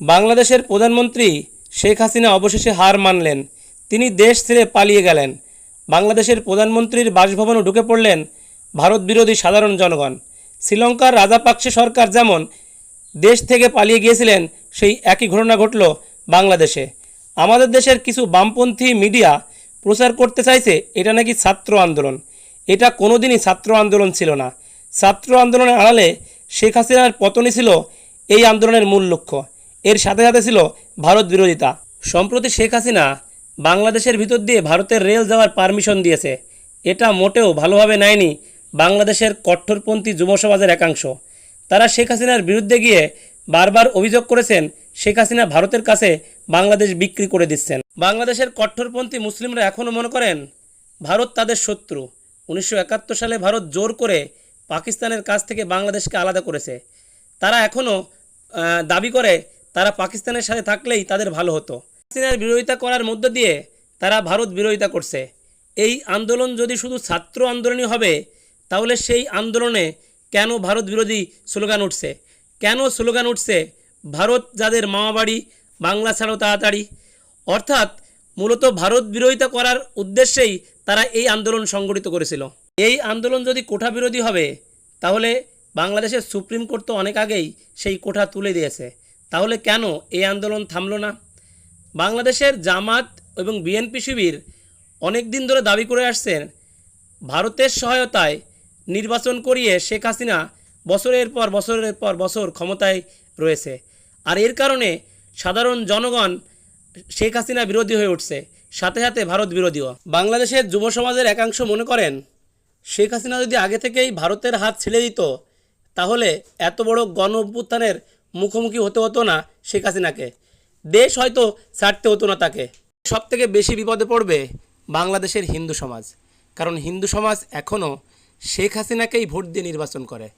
বাংলাদেশের প্রধানমন্ত্রী শেখ হাসিনা অবশেষে হার মানলেন। তিনি দেশ ছেড়ে পালিয়ে গেলেন। বাংলাদেশের প্রধানমন্ত্রীর বাসভবনে ঢুকে পড়লেন ভারত বিরোধী সাধারণ জনগণ। শ্রীলঙ্কার রাজাপাকসে সরকার যেমন দেশ থেকে পালিয়ে গিয়েছিলেন, সেই একই ঘটনা ঘটল বাংলাদেশে। আমাদের দেশের কিছু বামপন্থী মিডিয়া প্রচার করতে চাইছে, এটা নাকি ছাত্র আন্দোলন। এটা কোনোদিনই ছাত্র আন্দোলন ছিল না। ছাত্র আন্দোলনের আড়ালে শেখ হাসিনার পতনই ছিল এই আন্দোলনের মূল লক্ষ্য। এর সাথে সাথে ছিল ভারত বিরোধিতা। সম্প্রতি শেখ হাসিনা বাংলাদেশের ভিতর দিয়ে ভারতের রেল যাওয়ার পারমিশন দিয়েছে। এটা মোটেও ভালোভাবে নেয়নি বাংলাদেশের কট্টরপন্থী যুব সমাজের একাংশ। তারা শেখ হাসিনার বিরুদ্ধে গিয়ে বারবার অভিযোগ করেছেন, শেখ হাসিনা ভারতের কাছে বাংলাদেশ বিক্রি করে দিচ্ছেন। বাংলাদেশের কট্টরপন্থী মুসলিমরা এখনও মনে করেন, ভারত তাদের শত্রু। উনিশশো একাত্তর সালে ভারত জোর করে পাকিস্তানের কাছ থেকে বাংলাদেশকে আলাদা করেছে। তারা এখনও দাবি করে তারা পাকিস্তানের সাথে থাকলেই তাদের ভালো হতো। পাকিস্তানের বিরোধিতা করার মধ্য দিয়ে তারা ভারত বিরোধিতা করছে। এই আন্দোলন যদি শুধু ছাত্র আন্দোলনই হবে, তাহলে সেই আন্দোলনে কেন ভারত বিরোধী স্লোগান উঠছে? কেন স্লোগান উঠছে, ভারত যাদের মামাবাড়ি, বাংলা ছাড়াও তাড়াতাড়ি? অর্থাৎ মূলত ভারত বিরোধিতা করার উদ্দেশ্যেই তারা এই আন্দোলন সংগঠিত করেছিল। এই আন্দোলন যদি কোঠা বিরোধী হবে, তাহলে বাংলাদেশের সুপ্রিম কোর্ট তো অনেক আগেই সেই কোঠা তুলে দিয়েছে। তাহলে কেন এই আন্দোলন থামলো না? বাংলাদেশের জামাত এবং বিএনপি শিবির অনেক দিন ধরে দাবি করে আসছেন, ভারতের সহায়তায় নির্বাচন করিয়ে শেখ হাসিনা বছরের পর বছরের পর বছর ক্ষমতায় রয়েছে। আর এর কারণে সাধারণ জনগণ শেখ হাসিনা বিরোধী হয়ে উঠছে, সাথে সাথে ভারত বিরোধীও। বাংলাদেশের যুব সমাজের একাংশ মনে করেন, শেখ হাসিনা যদি আগে থেকেই ভারতের হাত ছেড়ে দিত, তাহলে এত বড় গণ অভ্যুত্থানের মুখোমুখি হতে হতো না শেখ হাসিনাকে। দেশ হয়তো ছাড়তে হতো না তাকে। সব থেকে বেশি বিপদে পড়বে বাংলাদেশের হিন্দু সমাজ। কারণ হিন্দু সমাজ এখনও শেখ হাসিনাকেই ভোট দিয়ে নির্বাচন করে।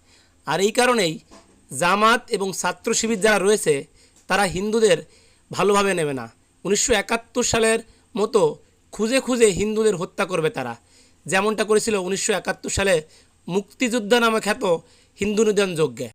আর এই কারণেই জামাত এবং ছাত্র শিবির যারা রয়েছে, তারা হিন্দুদের ভালোভাবে নেবে না। উনিশশো একাত্তর সালের মতো খুঁজে খুঁজে হিন্দুদের হত্যা করবে তারা। যেমনটা করেছিল উনিশশো একাত্তর সালে মুক্তিযোদ্ধা নামে খ্যাত হিন্দু নিধন যজ্ঞে।